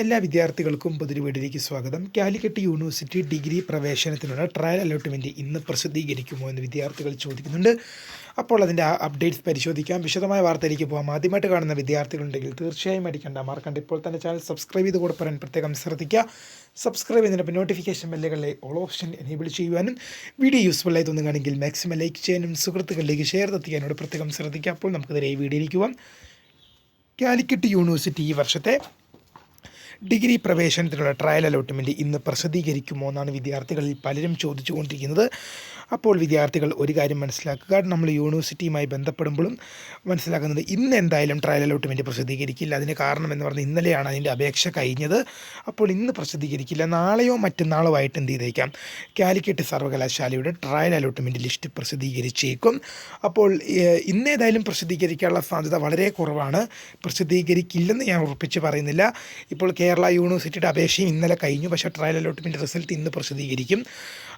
എല്ലാ വിദ്യാർത്ഥികൾക്കും പുതിയൊരു വീട്ടിലേക്ക് സ്വാഗതം. കാലിക്കറ്റ് യൂണിവേഴ്സിറ്റി ഡിഗ്രി പ്രവേശനത്തിനുള്ള ട്രയൽ അലോട്ട്മെന്റ് ഇന്ന് പ്രസിദ്ധീകരിക്കുമോ എന്ന് വിദ്യാർത്ഥികൾ ചോദിക്കുന്നുണ്ട്. അപ്പോൾ അതിന്റെ അപ്ഡേറ്റ്സ് പരിശോധിക്കാം. വിശദമായ വാർത്തയിലേക്ക് പോകാം ആദ്യമായിട്ട് കാണുന്ന വിദ്യാർത്ഥികളുണ്ടെങ്കിൽ തീർച്ചയായും അടിക്കേണ്ട മാർക്കണ്ട് ഇപ്പോൾ തന്നെ ചാനൽ സബ്സ്ക്രൈബ് ചെയ്ത് കൂടെ പറയാൻ പ്രത്യേകം ശ്രദ്ധിക്കുക. സബ്സ്ക്രൈബ് ചെയ്യുന്നതിനൊപ്പം നോട്ടിഫിക്കേഷൻ ബെല്ലുകളിലെ ഓൾ ഓപ്ഷൻ എനേബിൾ ചെയ്യുവാനും വീഡിയോ യൂസ്ഫുൾ ആയി തോന്നുകയാണെങ്കിൽ മാക്സിമം ലൈക്ക് ചെയ്യാനും സുഹൃത്തുക്കളിലേക്ക് ഷെയർ എത്തിക്കാനോട് പ്രത്യേകം ശ്രദ്ധിക്കുക. അപ്പോൾ നമുക്ക് നേരെ ഈ വീഡിയോയിലേക്ക് പോകാം കാലിക്കറ്റ് യൂണിവേഴ്സിറ്റി ഈ വർഷത്തെ ഡിഗ്രി പ്രവേശനത്തിനുള്ള ട്രയൽ അലോട്ട്മെന്റ് ഇന്ന് പ്രസിദ്ധീകരിക്കുമോ എന്നാണ് വിദ്യാർത്ഥികളിൽ പലരും ചോദിച്ചുകൊണ്ടിരിക്കുന്നത്. അപ്പോൾ വിദ്യാർത്ഥികൾ ഒരു കാര്യം മനസ്സിലാക്കുക. നമ്മൾ യൂണിവേഴ്സിറ്റിയുമായി ബന്ധപ്പെടുമ്പോഴും മനസ്സിലാക്കുന്നത് ഇന്ന് എന്തായാലും ട്രയൽ അലോട്ട്മെന്റ് പ്രസിദ്ധീകരിക്കില്ല. അതിന് കാരണം എന്ന് പറഞ്ഞാൽ ഇന്നലെയാണ് അതിന്റെ അപേക്ഷ കഴിഞ്ഞത്. അപ്പോൾ ഇന്ന് പ്രസിദ്ധീകരിക്കില്ല. നാളെയോ മറ്റന്നാളോ ആയിട്ട് എന്ത് ചെയ്തേക്കാം? കാലിക്കറ്റ് സർവകലാശാലയുടെ ട്രയൽ അലോട്ട്മെന്റ് ലിസ്റ്റ് പ്രസിദ്ധീകരിച്ചേക്കും. അപ്പോൾ ഇന്നേതായാലും പ്രസിദ്ധീകരിക്കാനുള്ള സാധ്യത വളരെ കുറവാണ്. പ്രസിദ്ധീകരിക്കില്ലെന്ന് ഞാൻ ഉറപ്പിച്ച് പറയുന്നില്ല. ഇപ്പോൾ കേരള യൂണിവേഴ്സിറ്റിയുടെ അപേക്ഷയും ഇന്നലെ കഴിഞ്ഞു. പക്ഷേ ട്രയൽ അലോട്ട്മെന്റ് റിസൾട്ട് ഇന്ന് പ്രസിദ്ധീകരിക്കും.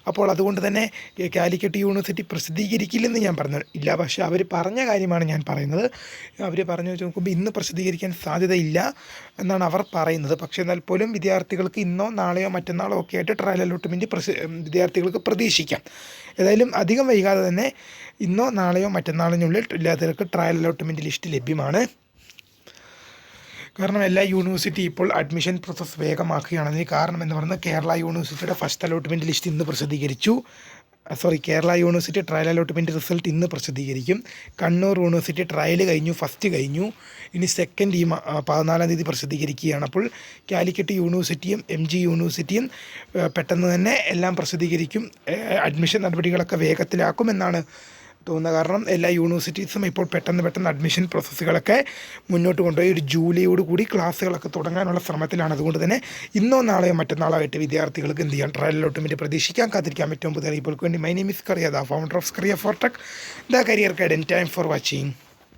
അപ്പോൾ അതുകൊണ്ട് തന്നെ കാലിക്കറ്റ് യൂണിവേഴ്സിറ്റി പ്രസിദ്ധീകരിക്കില്ലെന്ന് ഞാൻ പറഞ്ഞു. ഇല്ല പക്ഷേ അവർ പറഞ്ഞ കാര്യമാണ് ഞാൻ പറയുന്നത്. അവർ പറഞ്ഞു വെച്ച് നോക്കുമ്പോൾ ഇന്ന് പ്രസിദ്ധീകരിക്കാൻ സാധ്യതയില്ല എന്നാണ് അവർ പറയുന്നത്. പക്ഷേ എന്നാൽ പോലും വിദ്യാർത്ഥികൾക്ക് ഇന്നോ നാളെയോ മറ്റന്നാളോ ഒക്കെ ആയിട്ട് ട്രയൽ അലോട്ട്മെന്റ് പ്രസി വിദ്യാർത്ഥികൾക്ക് പ്രതീക്ഷിക്കാം. ഏതായാലും അധികം വൈകാതെ തന്നെ ഇന്നോ നാളെയോ മറ്റന്നാളിനുള്ളിൽ വിദ്യാർത്ഥികൾക്ക് ട്രയൽ അലോട്ട്മെന്റ് ലിസ്റ്റ് ലഭ്യമാണ്. കാരണം എല്ലാ യൂണിവേഴ്സിറ്റി ഇപ്പോൾ അഡ്മിഷൻ പ്രോസസ്സ് വേഗമാക്കുകയാണ്. അതിന് കാരണം എന്ന് പറയുന്നത് കേരള യൂണിവേഴ്സിറ്റിയുടെ ഫസ്റ്റ് അലോട്ട്മെന്റ് ലിസ്റ്റ് ഇന്ന് പ്രസിദ്ധീകരിച്ചു. Sorry Kerala university trial allotment result ഇന്ന് പ്രസിദ്ധീകരിക്കും. കണ്ണൂർ യൂണിവേഴ്സിറ്റി ട്രയൽ കഴിഞ്ഞു ഫസ്റ്റ് കഴിഞ്ഞു. ഇനി സെക്കൻഡ് ഈ പതിനാലാം തീയതി പ്രസിദ്ധീകരിക്കുകയാണ്. അപ്പോൾ കാലിക്കറ്റ് യൂണിവേഴ്സിറ്റിയും എം ജി യൂണിവേഴ്സിറ്റിയും പെട്ടെന്ന് തന്നെ എല്ലാം പ്രസിദ്ധീകരിക്കും. അഡ്മിഷൻ നടപടികളൊക്കെ വേഗത്തിലാക്കും എന്നാണ് തോന്നുന്നത് കാരണം എല്ലാ യൂണിവേഴ്സിറ്റീസും ഇപ്പോൾ പെട്ടെന്ന് പെട്ടെന്ന് അഡ്മിഷൻ പ്രോസസ്സുകളൊക്കെ മുന്നോട്ട് കൊണ്ടുപോയി. ഒരു ജൂലൈയോട് കൂടി ക്ലാസ്സുകളൊക്കെ തുടങ്ങാനുള്ള ശ്രമത്തിലാണ്. അതുകൊണ്ട് തന്നെ ഇന്നോ നാളെയോ മറ്റന്നാളോ ആയിട്ട് വിദ്യാർത്ഥികൾക്ക് എന്ത് ചെയ്യാം ട്രയൽ അലോട്ട്മെന്റ് പ്രതീക്ഷിക്കാൻ കാത്തിരിക്കാൻ പറ്റും പുതിയ അറിയിപ്പുകൾക്ക് വേണ്ടി my name is Kariya the founder of Scriya for tech the career guide time for watching